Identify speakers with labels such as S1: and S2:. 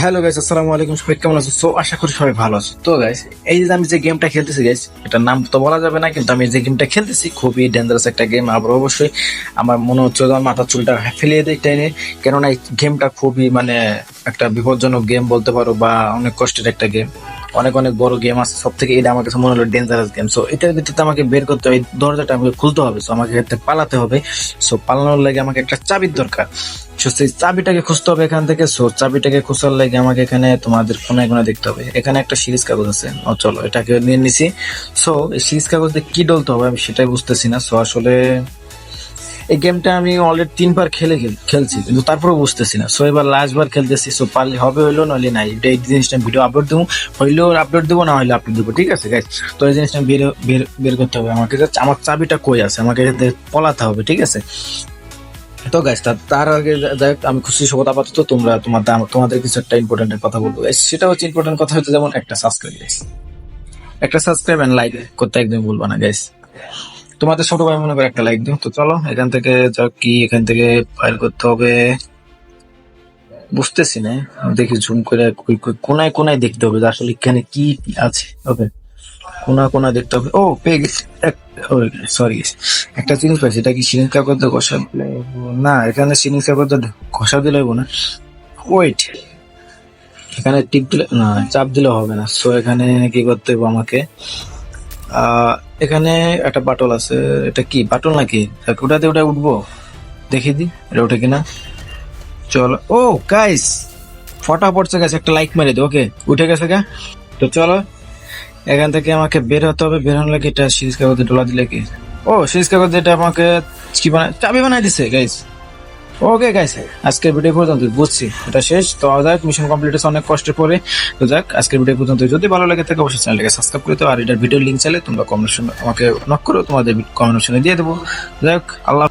S1: Hello guys আসসালামু আলাইকুম। সবাই কেমন আছো? সো আশা করি সবাই ভালো আছো। তো গাইস এই যে আমি যে গেমটা খেলতেছি গাইস এটা নাম তো বলা যাবে না, কিন্তু আমি যে গেমটা খেলতেছি, খুবই ডেঞ্জারাস একটা গেম আবার অবশ্যই আমার মনে হচ্ছে আমার মাথার চুলটা ফেলিয়ে দেয় টাইনে কেননা এই গেমটা খুবই মানে একটা বিপজ্জনক গেম বলতে পারো বা অনেক কষ্টের একটা গেম অনেক অনেক বড় গেম আছে সব থেকে এটা আমার কাছে মনে হলো ডেঞ্জারাস গেম সো এটার ভিত্তিতে আমাকে বের করতে হবে দরজাটা আমাকে খুলতে হবে সো আমাকে পালাতে হবে। সো পালানোর লাগে আমাকে একটা চাবির দরকার। সো সেই চাবিটাকে খুঁজতে হবে এখান থেকে। সো চাবিটাকে খোঁজার লাগে আমাকে এখানে তোমাদের কোনায় কোনায় দেখতে হবে। এখানে একটা সিরিজ কাগজ আছে। ও, চলো, এটাকে নিয়ে নিছি। সো এই সিরিজ কাগজ দিয়ে কি ডলতে হবে আমি সেটাই বুঝতেছি না। সো আসলে এই গেমটা আমি অলরেডি তিনবার খেলে খেলছি কিন্তু তারপরেও বুঝতেছি না। সো এবার লাস্ট বার খেলতেছি সো পারলে হবে হইল নইলে নাই। এটা এই জিনিসটা ভিডিও আপলোড দেবো। হইলেও আপলোড দেবো না হইলে আপলোড দেবো ঠিক আছে গাইজ তো এই জিনিসটা বের বের বের করতে হবে আমাকে। আমার চাবিটা কই আছে? আমাকে পলাতে হবে ঠিক আছে? তো গাইস তার আগে যাই হোক, আমি খুশি সবত আপাতত। তোমরা তোমার তোমাদের কিছু একটা ইম্পর্টেন্ট কথা বলব। সেটা হচ্ছে ইম্পর্টেন্ট কথা হচ্ছে যেমন একটা সাবস্ক্রাইব গাইস একটা সাবস্ক্রাইব এন্ড লাইক করতে একদম বলব না গাইস তোমাদের ছোট ভাই মনে করে একটা লাইক দিও। তো চলো, এখান থেকে যা কি, এখান থেকে ফাইল করতে হবে। বুঝতেছি না দেখি জুম করে কোনায় কোনায় দেখতে হবে আসলে এখানে কি আছে। ওকে কোনা কোনা দেখতে হবে। ও, পেয়ে গেছি। সরি একটা জিনিস পাইছি, এটা কি সিনিস কাগজ ঘষা দিলে না, এখানে সিনিস কাগজ ঘষা দিলে না। ওয়েট এখানে টিপ দিলে, না, চাপ দিলে হবে না। সো এখানে কি করতে হবে আমাকে? এখানে একটা বাটল আছে। এটা কি? বাটল নাকি? ওটাতে ওটা উঠবো? দেখি দি, এটা ওঠে কিনা। চলো। ও গাইস ফটা পড়ছে গেছে, একটা লাইক মেরে দিও ওকে উঠে গেছে গা। তো চলো, এখান থেকে আমাকে বের হতে হবে। বের হলে কি এটা সিরিজ কাগজে ডোলা দিলে কি? ও সিরিজ কাগজ এটা আমাকে কি বানায় চাবি বানাই দিছে গাইস ওকে গাইস আজকের ভিডিও পর্যন্ত বুঝছি, এটা শেষ। তো যাক মিশন কমপ্লিট অনেক কষ্টের পরে। তো যাক, আজকের ভিডিও পর্যন্ত যদি ভালো লাগে থাকে, অবশ্যই চ্যানেলটাকে সাবস্ক্রাইব করে দাও। আর এটার ভিডিও লিঙ্ক চাইলে তোমরা কমেন্ট আমাকে নক করো তোমাদের কমেন্ট দিয়ে দেবো। যাক, আল্লাহ